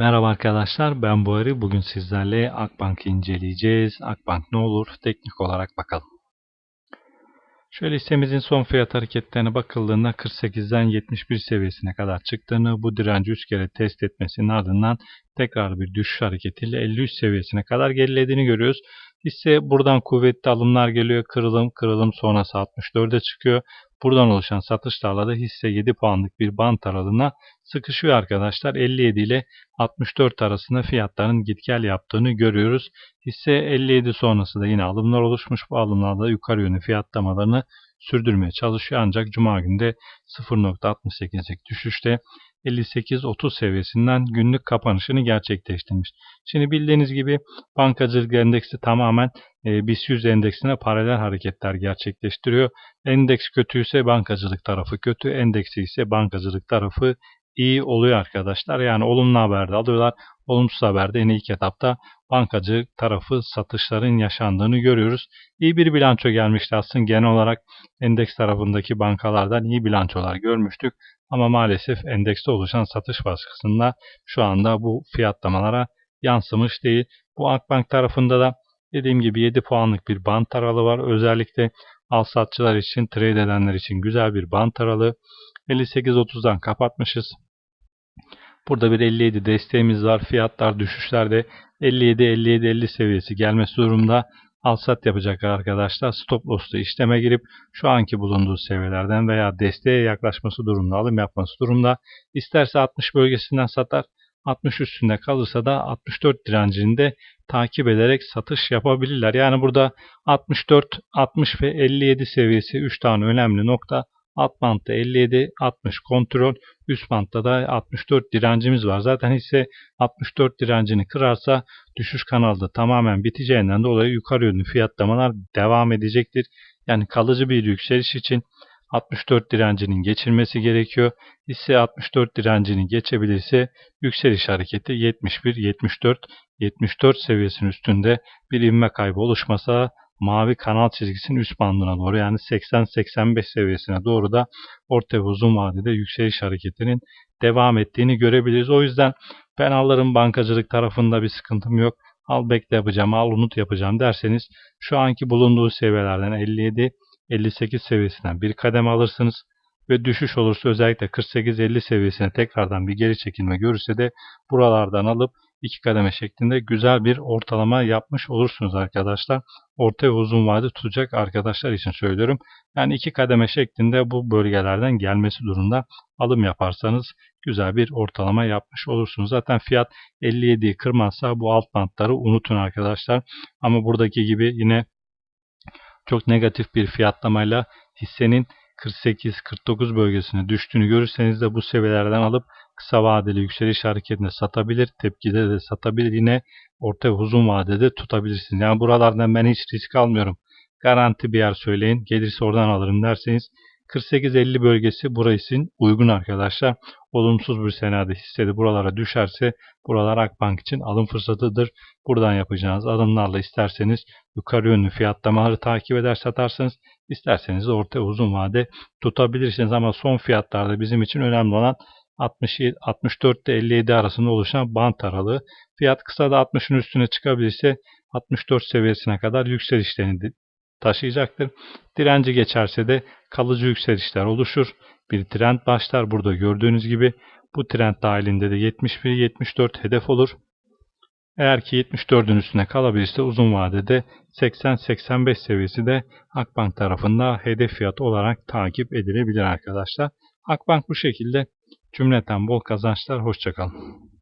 Merhaba arkadaşlar ben Buhari. Bugün sizlerle Akbank'ı inceleyeceğiz. Akbank ne olur teknik olarak bakalım. Şöyle hissemizin son fiyat hareketlerine bakıldığında 48'den 71 seviyesine kadar çıktığını, bu direnci 3 kere test etmesinin ardından tekrar bir düşüş hareketiyle 53 seviyesine kadar gerilediğini görüyoruz. Hisse buradan kuvvetli alımlar geliyor. Kırılım, kırılım sonrası 64'e çıkıyor. Buradan oluşan satışlarla da hisse 7 puanlık bir bant aralığına sıkışıyor arkadaşlar. 57 ile 64 arasında fiyatların git gel yaptığını görüyoruz. Hisse 57 sonrası da yine alımlar oluşmuş. Bu alımlarda yukarı yönlü fiyatlamalarını sürdürmeye çalışıyor. Ancak Cuma günde 0.68'lik düşüşte 58-30 seviyesinden günlük kapanışını gerçekleştirmiş. Şimdi bildiğiniz gibi bankacılık endeksi tamamen e, BIST 100 endeksine paralel hareketler gerçekleştiriyor. Endeks kötüyse bankacılık tarafı kötü, endeksi ise bankacılık tarafı iyi oluyor arkadaşlar. Yani olumlu haberde alıyorlar. Olumsuz haberde yine ilk etapta bankacı tarafı satışların yaşandığını görüyoruz. İyi bir bilanço gelmişti aslında genel olarak endeks tarafındaki bankalardan iyi bilançolar görmüştük. Ama maalesef endekste oluşan satış baskısında şu anda bu fiyatlamalara yansımış değil. Bu Akbank tarafında da dediğim gibi 7 puanlık bir bant aralığı var. Özellikle al satçılar için, trade edenler için güzel bir bant aralığı. 58.30'dan kapatmışız. Burada bir 57 desteğimiz var. Fiyatlar düşüşlerde 57-57-50 seviyesi gelmesi durumda al sat yapacak arkadaşlar stop loss'lu işleme girip şu anki bulunduğu seviyelerden veya desteğe yaklaşması durumunda alım yapması durumda isterse 60 bölgesinden satar 60 üstünde kalırsa da 64 direncini de takip ederek satış yapabilirler. Yani burada 64, 60 ve 57 seviyesi 3 tane önemli nokta. Alt bantta 57, 60 kontrol, üst bantta da 64 direncimiz var. Zaten hisse 64 direncini kırarsa düşüş kanalda tamamen biteceğinden dolayı yukarı yönlü fiyatlamalar devam edecektir. Yani kalıcı bir yükseliş için 64 direncinin geçilmesi gerekiyor. Hisse 64 direncini geçebilirse yükseliş hareketi 71, 74, 74 seviyesinin üstünde bir inme kaybı oluşmasa mavi kanal çizgisinin üst bandına doğru yani 80-85 seviyesine doğru da orta ve uzun vadede yükseliş hareketinin devam ettiğini görebiliriz. O yüzden ben alırım bankacılık tarafında bir sıkıntım yok. Al bekle yapacağım, al unut yapacağım derseniz şu anki bulunduğu seviyelerden 57 58 seviyesinden bir kademe alırsınız ve düşüş olursa özellikle 48-50 seviyesine tekrardan bir geri çekilme görürse de buralardan alıp iki kademe şeklinde güzel bir ortalama yapmış olursunuz arkadaşlar. Orta ve uzun vade tutacak arkadaşlar için söylüyorum. Yani iki kademe şeklinde bu bölgelerden gelmesi durumda alım yaparsanız güzel bir ortalama yapmış olursunuz. Zaten fiyat 57'yi kırmazsa bu alt bantları unutun arkadaşlar. Ama buradaki gibi yine çok negatif bir fiyatlamayla hissenin 48-49 bölgesine düştüğünü görürseniz de bu seviyelerden alıp kısa vadeli yükseliş hareketinde satabilir, tepkide de satabilir. Yine orta ve uzun vadede tutabilirsiniz. Yani buralardan ben hiç risk almıyorum. Garanti bir yer söyleyin. Gelirse oradan alırım derseniz 48-50 bölgesi burası uygun arkadaşlar. Olumsuz bir senaryo hissedi buralara düşerse buralar Akbank için alım fırsatıdır. Buradan yapacağınız alımlarla isterseniz yukarı yönlü fiyatlamaları takip eder satarsanız isterseniz orta uzun vade tutabilirsiniz. Ama son fiyatlarda bizim için önemli olan 67, 64 ile 57 arasında oluşan bant aralığı. Fiyat kısa da 60'ın üstüne çıkabilirse 64 seviyesine kadar yükselişlerini taşıyacaktır. Direnci geçerse de kalıcı yükselişler oluşur. Bir trend başlar. Burada gördüğünüz gibi bu trend dahilinde de 71-74 hedef olur. Eğer ki 74'ün üstüne kalabilirse uzun vadede 80-85 seviyesi de Akbank tarafında hedef fiyat olarak takip edilebilir arkadaşlar. Akbank bu şekilde cümleten bol kazançlar. Hoşçakalın.